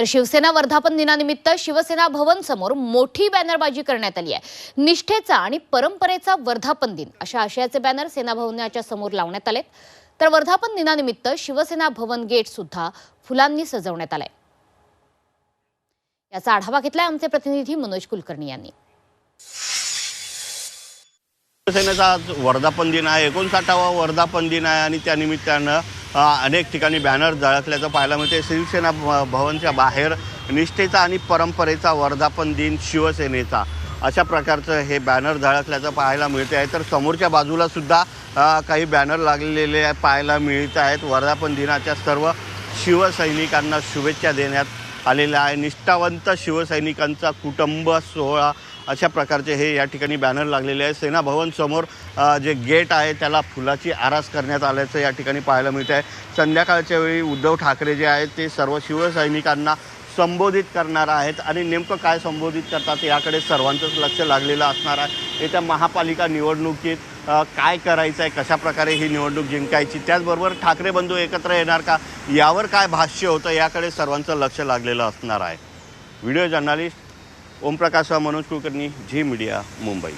तर शिवसेना वर्धापन दिनानिमित्त शिवसेना भवन समोर मोठी बॅनरबाजी करण्यात आली आहे. निष्ठेचा आणि परंपरेचा वर्धापन दिन अशा आशयाचे बॅनर सेना भवनाच्या समोर लावण्यात आले तर वर्धापन दिनानिमित्त शिवसेना भवन गेट सुद्धा फुलांनी सजवण्यात आलाय. याचा आढावा घेतलाय आमचे प्रतिनिधी मनोज कुलकर्णी यांनी. शिवसेनेचा आज वर्धापन दिन आहे. एकोणसाठावा वर्धापन दिन आहे आणि त्यानिमित्तानं अनेक ठिकाणी बॅनर झळकल्याचं पाहायला मिळते शिवसेना भ- भवनच्या बाहेर निष्ठेचा आणि परंपरेचा वर्धापन दिन शिवसेनेचा. अशा प्रकारचं हे बॅनर झळकल्याचं पाहायला मिळते आहे तर समोरच्या बाजूला सुद्धा काही बॅनर लागलेले पाहायला मिळत आहेत. वर्धापन दिनाच्या सर्व शिवसैनिकांना शुभेच्छा देण्यात आलेल्या आहे. निष्ठावंत शिवसैनिकांचा कुटुंब सोहळा अशा प्रकारचे हे या ठिकाणी बॅनर लागलेले आहे सेना भवन समोर जे गेट आहे त्याला फुलाची आरास करण्यात आल्याचं या ठिकाणी पाहायला मिळत आहे संध्याकाळच्या वेळी उद्धव ठाकरे जे आहेत ते सर्व शिवसैनिकांना संबोधित करणार आहेत. आणि नेमकं काय संबोधित करतात याकडे सर्वांचंच लक्ष लागलेलं असणार आहे. येत्या महापालिका निवडणुकीत काय करायचं आहे कशाप्रकारे ही निवडणूक जिंकायची त्याचबरोबर ठाकरे बंधू एकत्र येणार का यावर काय भाष्य होतं याकडे सर्वांचं लक्ष लागलेलं असणार आहे. Video journalist Omprakash Manoj Kulkarni Zee media Mumbai.